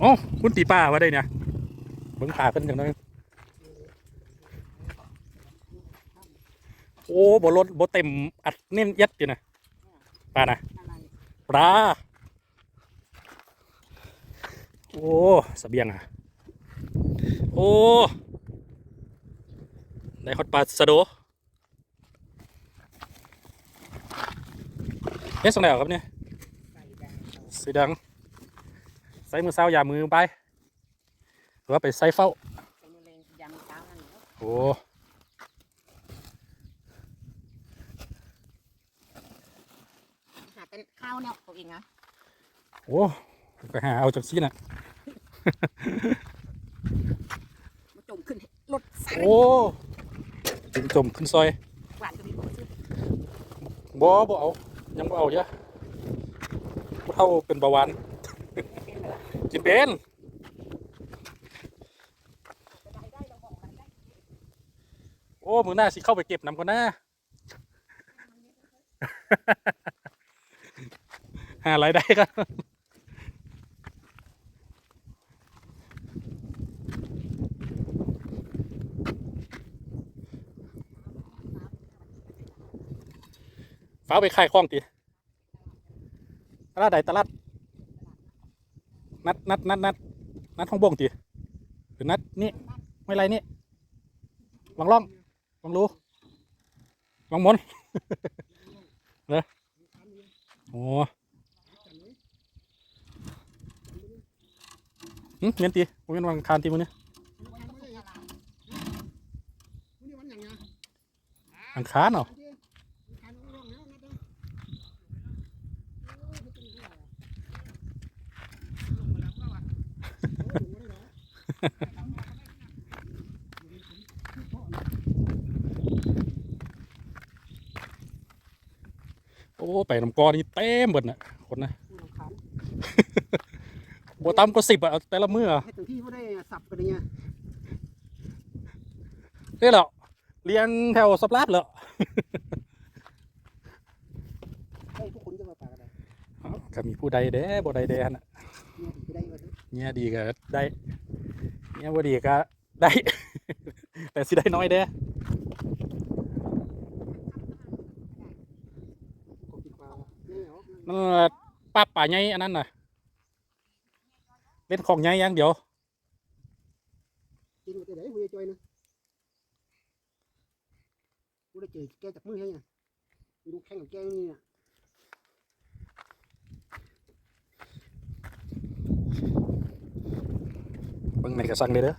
โอ้คุณตีป้าว่าได้เนี่ยเบิ่งขาเป็นจังไดโอ้บ่ลดบ่เต็มอัดเน้นยัดอยู่นะปลานะอะไรปลาโอ้เสบียงอะ โอ้ได้ฮอตปลาสะโดเอ๊ะสังไหนครับเนี่ยใส่แดงต่อสีดัง ใส่มือเศร้าอย่ามือไปหรือว่าไปใส่เฝ้าใส่มือเลงยำเช้านั่นเนาะโอ้หาเป็นข้าวเนี่ยตัวเองนะโหไปหาเอาจากซีน่ะมาจมขึ้นรถใส่โอ้จุ่มจมขึ้นซอยหวานก็มีบอกซื้อบ่บ่เอายังบ่เอาเยอะผู้เท่าเป็นเบาหวาน กินเป็นได้ได้เราบอกกันได้โอ้มือหน้าสิเข้าไปเก็บน้ำก่อนนะหารายได้กันฟ้าไปขายคล้องตีตลาดใดตลาด นัดนัดนัดนัดนัดห้องบ่งตีหรือนัดนี่ไม่ไรนี่ลองล่องลองรู้ลองหมนเนอะโอ้หึเงินตีผมเป็นวันอังคารตีมันเนี่ยนี่วันอย่างเงี้ยอังคารเหรอการร้องแล้วนะเด้อ โอ้ไปน้ำกอนี่เต็มเบิดน่ะคนนะผู้รำคาญบัวตำก็สิบอะเอาแต่ละมืออะให้ถึงที่ไม่ได้สับกันเลยไงเรียกเหรอเรียนแถวสับลาดเหรอให้ทุกคนจะมาปากกันได้อ้าวก็มีผู้ใดเด้บ่ใดเด้หั่นน่ะเนี่ยถึงจะได้มาซื้อเนี่ยดีก็ได้ เนี่ยบ่ดีก็ได้ แต่สิได้น้อยเด้นั่นป้าป่าใหญ่อันนั้นน่ะเล่นของใหญ่อย่างเดียวกินไปไหนหัวใจนะกูได้เจอแกจากมือให้ไงดูแข้งของแกนี่เนี่ย เบิ่งในกระสังเลยเด้อ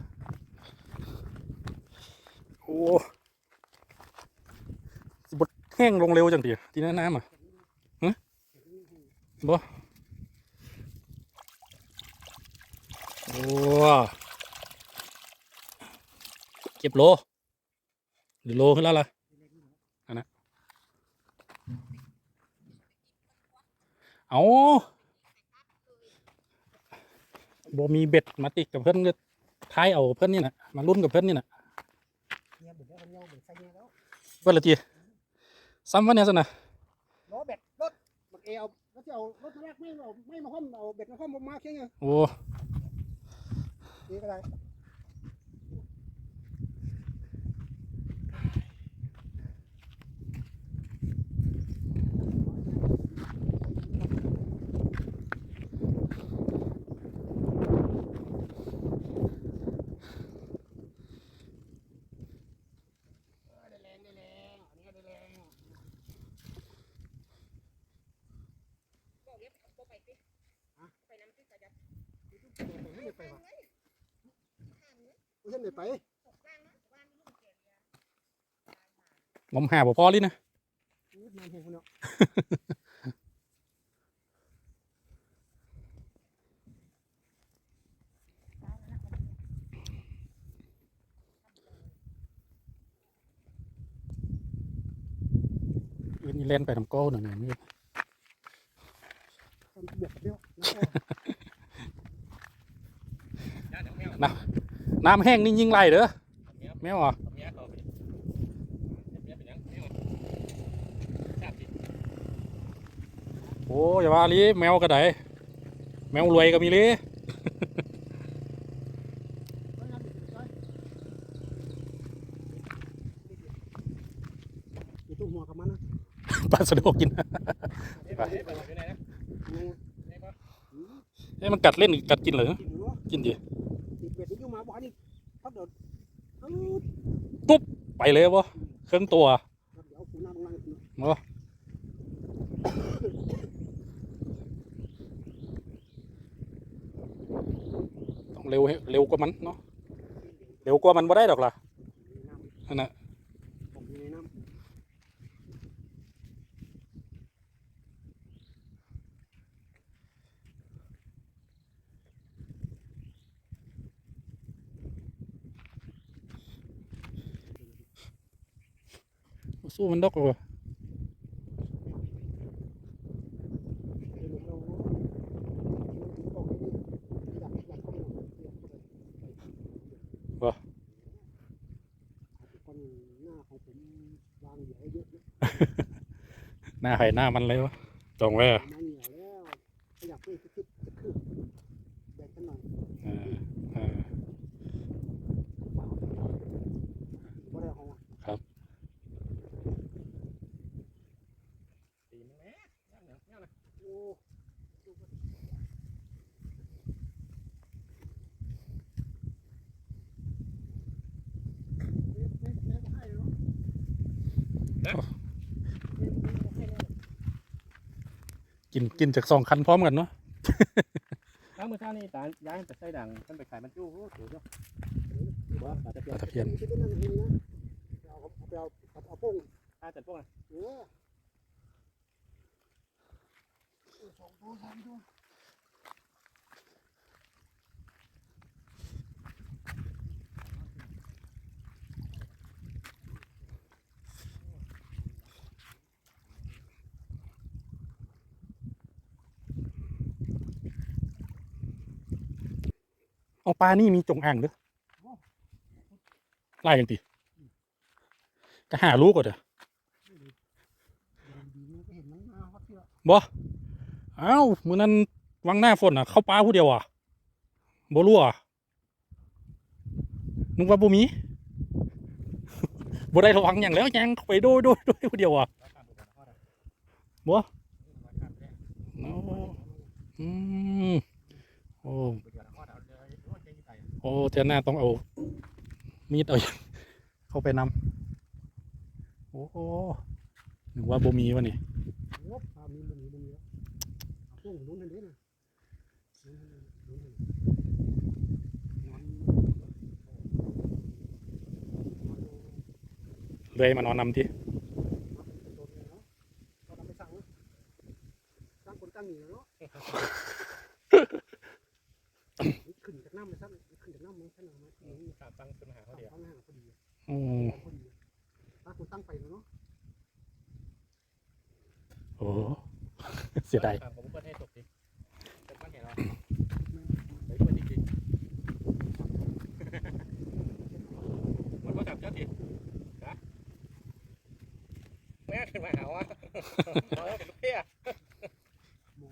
โอ้บดแห้งลงเร็วจังดีที่นั่นน้ำอะฮะบ่โอ้เก็บโลหรือโลขึ้นแล้วล่ะอันนั้นเอา บ่มีเบ็ดมาติดกับเพื่อนก็ท้ายเอาเพื่อนนี่น่ะมาลุ้นกับเพื่อนนี่น่ะเนี่ยบุกแล้วเนี่ยบุกใส่เนี่ยแล้วเว่าละทีซ้ำวันนี้สินะล้อเบ็ดรถมันเอเอารถเอารถมาแรกไม่เอาไม่มาห้อมเอาเบ็ดมาห้อมมาแค่ไงโอ้นี่ก็ได้ได้แรงได้แรงอันนี้ก็ได้แรง บอกเรียบบอกไปสิไปน้ำที่กระยับ ไม่ได้ไปว่ะ ไม่ใช่ไม่ไปตกล่างนะว่างลูกเกียร์งมหาบ่พอเลยนะอู้นานแห่งคนเนาะอื่นนี่เล่นไปทำโก้หน่อยนี่ทำ น้ำแห้งนี่ยิงไลเด้อแมวอะโอ้ยอย่าว่าลีแมวกระไดแมวรวยก็มีลีปลาสะดวกกินเฮ้ยมันกัดเล่นกัดกินเหรอกินดี ไปเลยวะเครื่องตัวเดี๋ยวเอาปูน้ำนั่งกินเนาะต้องเร็วให้เร็วกว่ามันเนาะเร็วกว่ามันบ่ได้ดอกล่ะนั่นน่ะู้มันดกเลยว่หน้าไข่หน้ามันเลยวะจองไว้อะ กินกินจากสองคันพร้อมกันเนาะทั้งเมื่อเช้านี่ตาย้ายแต่ไส้ด่างท่านไปขายมันจู้โอ้โหเดี๋ยวว่าปลาตะเพียนตะเพียนคิดว่านั่นเองนะเอาเอาเอาเอาเอาโป้งปลาจัดพวกอะเออสองตัวสามตัว เอาปลานี่มีจงอ่างเด้อไล่ยังตีจะหาลูกก่อนเด้อะบ่เอ้ามื้อนั้นวังหน้าฝนอะ เข้าปลาผู้เดียวอะบ่รู้อะนึกว่าบ่มีบ่ได้ระวังอย่างแล้วยังเข้าไปโดยโดยโดยผู้เดียวอะโอ้อืมโอ้ โอ้เจ้าหน้าต้องเอา มีดเอาเข้าไปนำโอ้โหหนึ่ว่าบ่มีวะนี่เลยมานอนนำที่ นะแม่ขึ้นมาหาวะเราเป็นลูกเพี้ย หมอ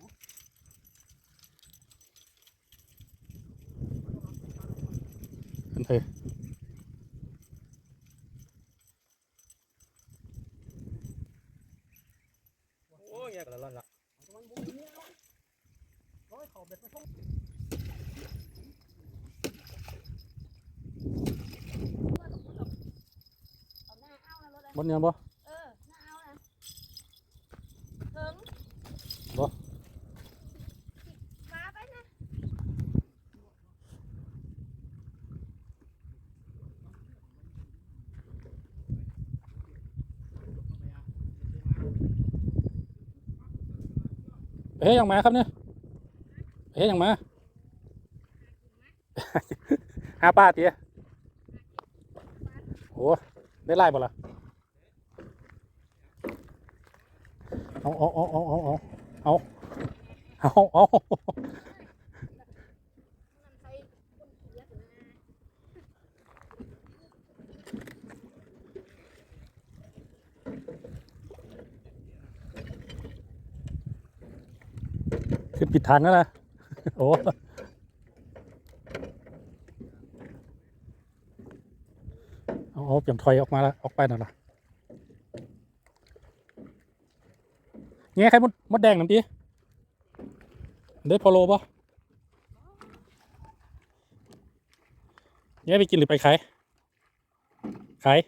มันเถอะ โอ้ยแย่กว่าละละ ตะวันบุญเนี่ย ร้อยเขาเบ็ดไปส่งเอาหน้าเอานะรถอะบนเนี้ยบ่เออหน้าเอานะถึงบ่มาไปนะเฮ้ยยังมาครับเนี่ย เฮ้ยยังมาหาป้าเตี้ยโอ้ได้ไล่บ่ล่ะเอาเอาเอาเอาเอาเอาเอาเอาเอาคนเสียถึงนะขึ้นปิดทางแล้วนะ โอ้เอาเอาเปลี่ยนถอยออกมาแล้วออกไปหน่อยละแง่ใครมดมดแดงน้ำตีได้พอโลป่ะแง่ไปกินหรือไปขาย ขาย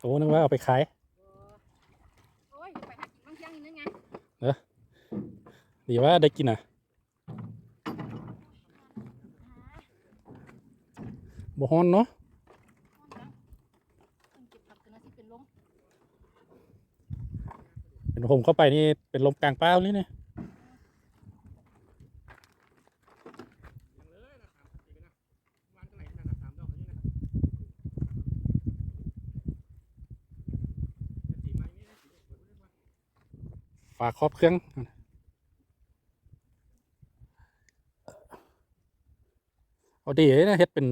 โอ้นึกว่าเอาไปขายโอ้ยไปหากินบางเที่ยงนี่นั่นไงดีว่าได้กินอะ บ่ฮ้อนเนาะเป็นผมเข้าไปนี่เป็นลมกลางเป่าเลยเนี่ยฝากครอบเครื่องเอาดีเลยนะเฮ็ดเป็น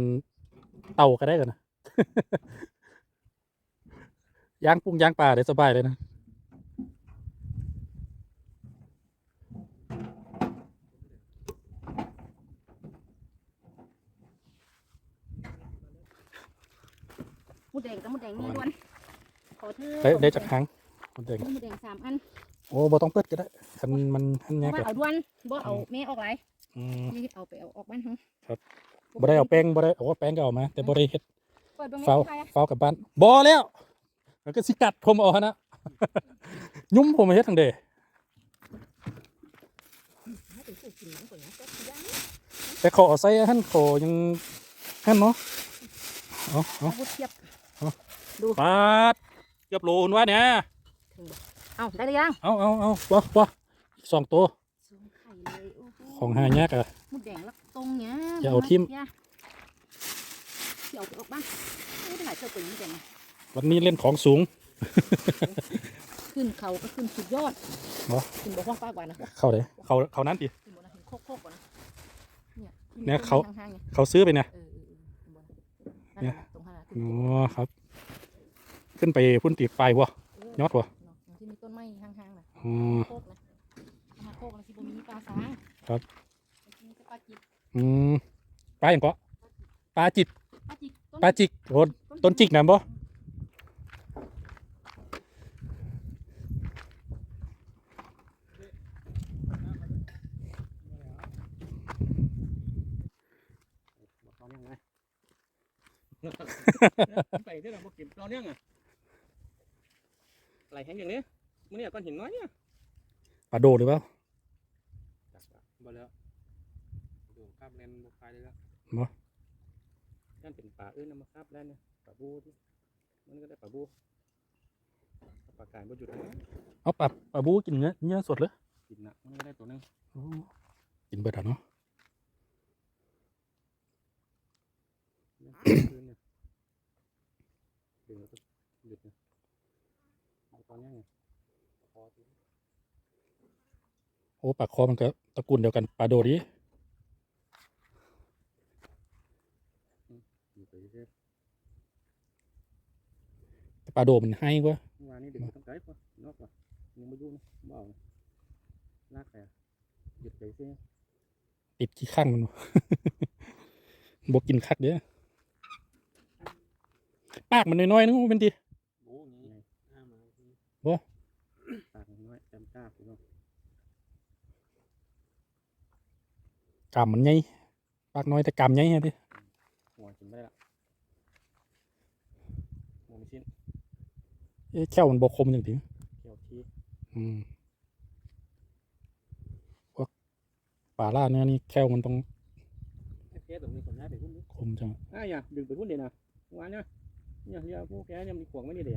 เตาก็ได้กันนะย่างปรุงย่างปลาได้สบายเลยนะหมูแดงกับหมูแดงนี่ล้วนขอเธอได้ได้จากครั้งคนเด็กหมูแดงสามอันโอ้บ่ต้องเปิดก็ได้คันมันหันเพยาราะกว่าเลยเอาด้วนบ่เอาแม่ออกไรอืมนี่เอาไปเอาออกบ้านเขาครับ บ่ได้เอาแป้งบ่ได้เอาแป้งก็เอามา แต่บ่ได้เฮ็ดเปิดเบิ่งเฝ้าใครอะเฝ้ากลับบ้านบ่แล้วแล้วก็สิกัดผมเอาหั่นนะ ยุ่มผมมาเฮ็ดทั้งเดให้เป็นผู้กินน้ำผลนะก็คือย่างแต่ขอเอาใส่หั่นขอยังหั่นเนาะเอาเอาอาวุธเทียบ ปาดเกือบโลหุ่นว่าเนี่ยเอาได้หรือยังเอาเอาเอาบ่บ่อีกสองตัว สูงไข่เลยโอ้โห ของหายากอะหมูแดงแล้วตรงเนี้ยอย่าเอาทิ่ม อย่าอย่าเอาไปออกบ้านไม่ได้หายเจอปืนหมูแดงวันนี้เล่นของสูง ขึ้นเขาก็ขึ้นสุดยอดเหรอ ขึ้นบอกว่าป้ากว่านะเข้าเลยเข้าเข้านั้นดิ ขึ้นบนนะเห็นโคกโคกก่อนนะเนี่ยเนี่ยเขาข้างๆไงเขาซื้อไปเนี่ย เออเออเออขึ้นบนนั่นเนี่ยน่ะตรงข้างหน้าขึ้นอ๋บอนครับ ขึ้นไปพุ่นตีไฟวะเยอดวะเนาะอย่างที่มีต้นไม้ข้างๆน่ะอ๋อโคกนะมาโคกนะที่บ่มีปลาสาง ครับมีแต่ปลาจิกอืมปลาอย่างก็ปลาจิตปลาจิกต้นปลาจิกโอ้ต้นจิกนะบ่ตอนยังไงไปเรื่องบอกเก็บตอนยังอะไหลแห้งอย่างนี้มันเนี่ยก้อนหินน้อยเนี่ยปลาโดดหรือเปล่า บ่แล้วดูคาบเลนบุกไฟเลยแล้วบ่นั่นเป็นป่าอื่นนะมาคาบแล้วเนี่ยป่าบูที่มันก็ได้ป่าบูป่ากายบ่หยุดนะเอาปลาปลาบูกินเนื้อเนื้อสดเลยกินนะมันก็ได้ตัวหนึงโอ้กินเบิดอะเนาะเนี่ยคืนเนี่ยดึงแล้วก็หยุดเนี่ยเอาตอนยังไงพอที่โอ้ปลาคอมันก็ ตระกูลเดียวกันปลาโดดดิอยู่ไปเรื่อยแต่ปลาโดดมันให้กว่าๆเมื่อวานนี้ดึงต้องไกลกว่านอกกว่ายังไม่ดูนะบ่เอานะลากไปอะหยุดไปซิติดขี้ข้างมันวะบกินคักเด้อปากมันน้อยๆนึกว่าเป็นดีโอ้ยไงอ้ามาบ่ปากน้อยจำกล้าพี่น้อง กามมันใหญ่ปากน้อยแต่กามใหญ่ฮะดิหัวกินไม่ได้ละหัวไม่ชิ้นเอ๊ะแค่วมันบกคมอย่างถึงเกี่ยวทีอืมพวกปลาล่าเนื้อนี่แค่วมันต้องไอ้เพชรตรงนี้คนย้ายไปพุ่นดิคมจังอะอย่าดึงไปพุ่นเดี๋ยวนะเมื่อวานเนี่ยเนี่ยเรียกพวกแกเนี่ยมีขวงไม่ดีเดี๋ยว